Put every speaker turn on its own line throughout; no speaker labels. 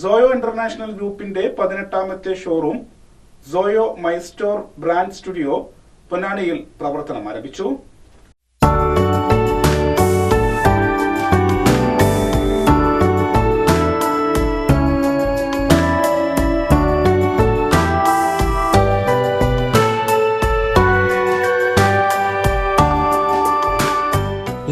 Soyo international ഗ്രൂപ്പിന്റെ പതിനെട്ടാമത്തെ showroom Soyo my store brand studio പൊന്നാനിയിൽ പ്രവർത്തനം ആരംഭിച്ചു.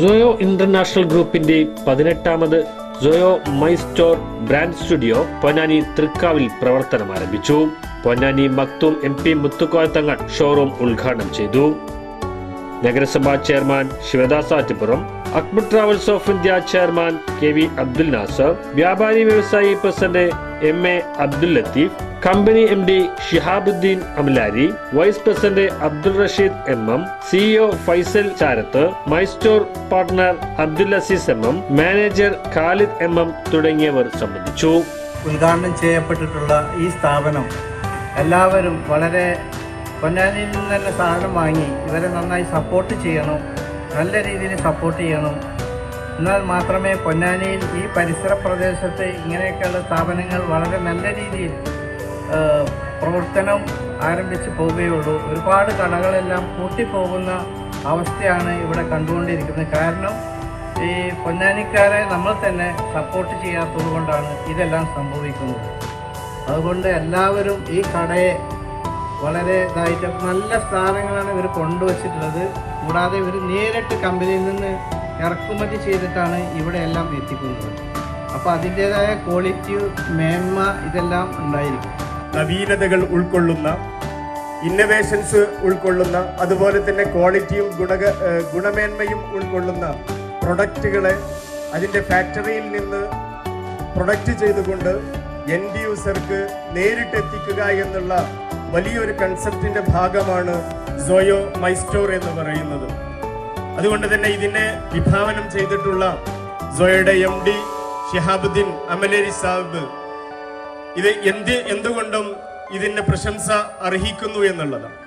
സോയോ ഇന്റർനാഷണൽ ഗ്രൂപ്പിന്റെ പതിനെട്ടാമത് Soyo my store brand studio Ponnani തൃക്കാവിൽ പ്രവർത്തനം ആരംഭിച്ചു Ponnani Makhtoom M P Muthukoya Thangal showroom ഉദ്ഘാടനം ചെയ്തു നഗരസഭാ chairman Shivadas Attupuram Akbar travels of India chairman K V Abdul Nasar വ്യാപാരി വ്യവസായി president M A Abdul Latheef company M D Shihabuddin Amalari vice president Abdul Rasheed M M CEO Faisal Charath my store partner Abdul Azeez M M manager Khalid M M തുടങ്ങിയവർ സംബന്ധിച്ചു.
ഉദ്ഘാടനം ചെയ്യപ്പെട്ടിട്ടുള്ള ഈ സ്ഥാപനം എല്ലാവരും വളരെ പൊന്നാനിയിൽ നിന്ന് തന്നെ സാധനം വാങ്ങി ഇവരെ നന്നായി സപ്പോർട്ട് ചെയ്യണം. നല്ല രീതിയിൽ സപ്പോർട്ട് ചെയ്യണം. എന്നാൽ മാത്രമേ പൊന്നാനിയിൽ ഈ പരിസര പ്രദേശത്ത് ഇങ്ങനെയൊക്കെയുള്ള സ്ഥാപനങ്ങൾ വളരെ നല്ല രീതിയിൽ പ്രവർത്തനം ആരംഭിച്ച് പോവുകയുള്ളൂ. ഒരുപാട് കടകളെല്ലാം പൂട്ടിപ്പോകുന്ന അവസ്ഥയാണ് ഇവിടെ കണ്ടുകൊണ്ടിരിക്കുന്നത്. കാരണം ഈ പൊന്നാനിക്കാരെ നമ്മൾ തന്നെ സപ്പോർട്ട് ചെയ്യാത്തത് കൊണ്ടാണ് ഇതെല്ലാം സംഭവിക്കുന്നത്. അതുകൊണ്ട് എല്ലാവരും ഈ കടയെ വളരെ ഇതായിട്ട് നല്ല സ്ഥാനങ്ങളാണ് ഇവർ കൊണ്ടുവച്ചിട്ടുള്ളത്. കൂടാതെ ഇവർ നേരിട്ട് കമ്പനിയിൽ നിന്ന് ഇറക്കുമതി ചെയ്തിട്ടാണ് ഇവിടെ എല്ലാം എത്തിക്കുന്നത്. അപ്പോൾ അതിന്റേതായ ക്വാളിറ്റി മേന്മ ഇതെല്ലാം ഉണ്ടായിരിക്കും.
നവീനതകൾ ഉൾക്കൊള്ളുന്ന ഇന്നവേഷൻസ് ഉൾക്കൊള്ളുന്ന അതുപോലെ തന്നെ ക്വാളിറ്റിയും ഗുണക ഗുണമേന്മയും ഉൾക്കൊള്ളുന്ന പ്രൊഡക്റ്റുകളെ അതിന്റെ ഫാക്ടറിയിൽ നിന്ന് പ്രൊഡക്റ്റ് ചെയ്തുകൊണ്ട് എൻഡ് യൂസർക്ക് നേരിട്ടെത്തിക്കുക എന്നുള്ള വലിയൊരു കൺസെപ്റ്റിന്റെ ഭാഗമാണ് സോയോ മൈസ്റ്റോർ എന്ന് പറയുന്നത്. അതുകൊണ്ട് തന്നെ ഇതിനെ വിഭാവനം ചെയ്തിട്ടുള്ള സോയയുടെ എം ഡി ഷിഹാബുദ്ദീൻ അമലേരി സാഹിബ് ഇത് എന്ത് എന്തുകൊണ്ടും ഇതിന്റെ പ്രശംസ അർഹിക്കുന്നു എന്നുള്ളതാണ്.